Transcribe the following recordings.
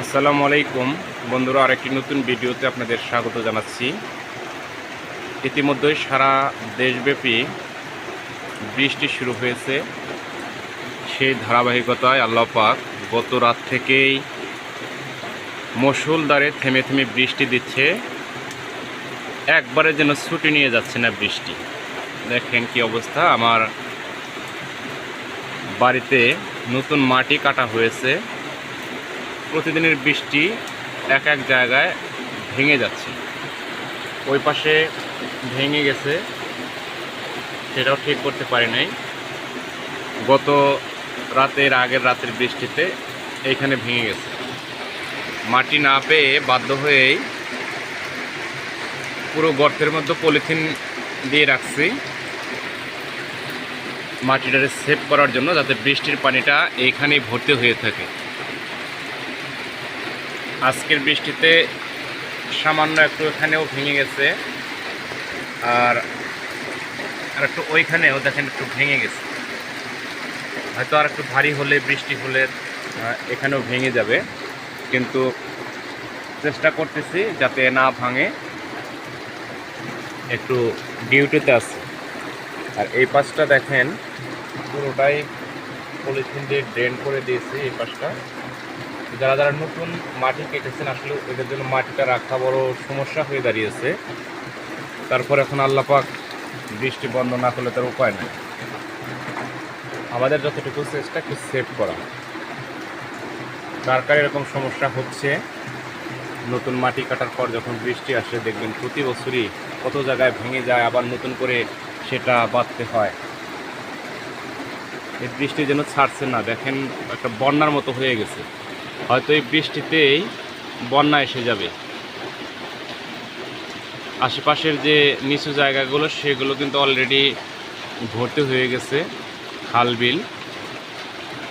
আসসালামু আলাইকুম। বন্ধুরা, আরেকটি নতুন ভিডিওতে আপনাদের স্বাগত জানাচ্ছি। ইতিমধ্যেই সারা দেশব্যাপী বৃষ্টি শুরু হয়েছে। সেই ধারাবাহিকতায় আল্লাহ পাক গত রাত থেকেই মশুলদারে থেমে থেমে বৃষ্টি দিচ্ছে। একবারে যেন ছুটি নিয়ে যাচ্ছে না বৃষ্টি। দেখেন কি অবস্থা, আমার বাড়িতে নতুন মাটি কাটা হয়েছে। প্রতিদিনের বৃষ্টি এক এক জায়গায় ভেঙে যাচ্ছে। ওই পাশে ভেঙে গেছে, সেটাও ঠিক করতে পারি নাই। গত রাতের আগের রাতের বৃষ্টিতে এইখানে ভেঙে গেছে। মাটি না পেয়ে বাধ্য হয়েই পুরো গর্তের মধ্যে পলিথিন দিয়ে রাখছি। মাটিটারে সেভ করার জন্য যাতে বৃষ্টির পানিটা এইখানেই ভর্তি হয়ে থাকে। আজকের বৃষ্টিতে সামান্য একটু এখানেও ভেঙে গেছে। আর আর একটু ওইখানেও দেখেন একটু ভেঙে গেছে। হয়তো আর একটু ভারী হলে, বৃষ্টি হলে এখানেও ভেঙে যাবে। কিন্তু চেষ্টা করতেছি যাতে না ভাঙে। একটু ডিউটিতে আছে। আর এই পাশটা দেখেন, পুরোটাই পলিথিন দিয়ে ড্রেন করে দিয়েছি এই পাশটা। যারা যারা নতুন মাটি কেটেছেন, আসলে এদের জন্য মাটিটা রাখা বড় সমস্যা হয়ে দাঁড়িয়েছে। তারপর এখন আল্লাপাক বৃষ্টি বন্ধ না করলে তার উপায় নেই। আমাদের যতটুকু চেষ্টা, একটু সেভ করা। কার কার এরকম সমস্যা হচ্ছে? নতুন মাটি কাটার পর যখন বৃষ্টি আসে, দেখবেন প্রতি বছরই কত জায়গায় ভেঙে যায়, আবার নতুন করে সেটা বাঁধতে হয়। এই বৃষ্টি যেন ছাড়ছে না, দেখেন একটা বন্যার মতো হয়ে গেছে। হয়তো এই বৃষ্টিতেই বন্যা এসে যাবে। আশেপাশের যে নিচু জায়গাগুলো, সেগুলো কিন্তু অলরেডি ভর্তি হয়ে গেছে। খাল বিল,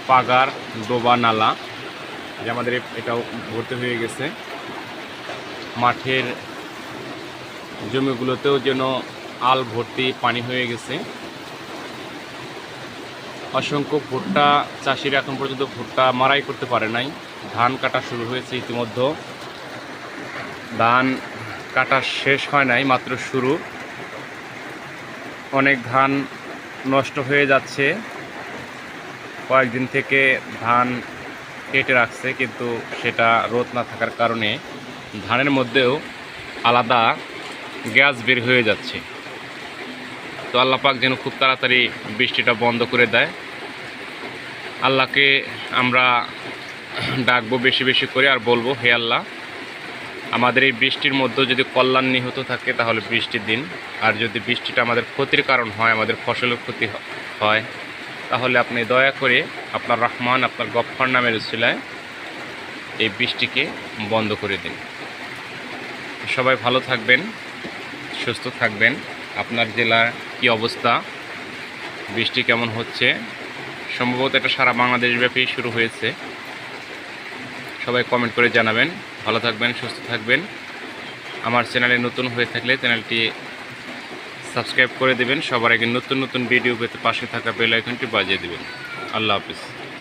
পাগার, ডোবা নালা, যে আমাদের এটাও ভর্তি হয়ে গেছে। মাঠের জমিগুলোতেও যেন আল ভর্তি পানি হয়ে গেছে। অসংখ্য ভুট্টা চাষিরা এখন পর্যন্ত ভুট্টা মারাই করতে পারে নাই। ধান কাটা শুরু হয়েছে ইতিমধ্যে। ধান কাটা শেষ হয় নাই, মাত্র শুরু। অনেক ধান নষ্ট হয়ে যাচ্ছে। কয়েকদিন থেকে ধান কেটে রাখছে, কিন্তু সেটা রোদ না থাকার কারণে ধানের মধ্যেও আলাদা গ্যাস বের হয়ে যাচ্ছে। তো আল্লাহ পাক যেন খুব তাড়াতাড়ি বৃষ্টিটা বন্ধ করে দেয়। আল্লাহকে আমরা ডাকবো বেশি বেশি করে আর বলব, হে আল্লাহ, আমাদের এই বৃষ্টির মধ্যে যদি কল্যাণ নিহত থাকে তাহলে বৃষ্টির দিন। আর যদি বৃষ্টিটা আমাদের ক্ষতির কারণ হয়, আমাদের ফসলের ক্ষতি হয়, তাহলে আপনি দয়া করে আপনার রহমান, আপনার গফফর নামের উসিলায় এই বৃষ্টিকে বন্ধ করে দিন। সবাই ভালো থাকবেন, সুস্থ থাকবেন। আপনার জেলার কি অবস্থা? বৃষ্টি কেমন হচ্ছে? সম্ভবত এটা সারা বাংলাদেশ ব্যাপী শুরু হয়েছে। সবাই কমেন্ট করে জানাবেন। ভালো থাকবেন, সুস্থ থাকবেন। আমার চ্যানেলে নতুন হয়ে থাকলে চ্যানেলটি সাবস্ক্রাইব করে দেবেন। সবার আগে নতুন নতুন ভিডিও পেতে পাশে থাকা বেল আইকনটি বাজিয়ে দেবেন। আল্লাহ হাফিজ।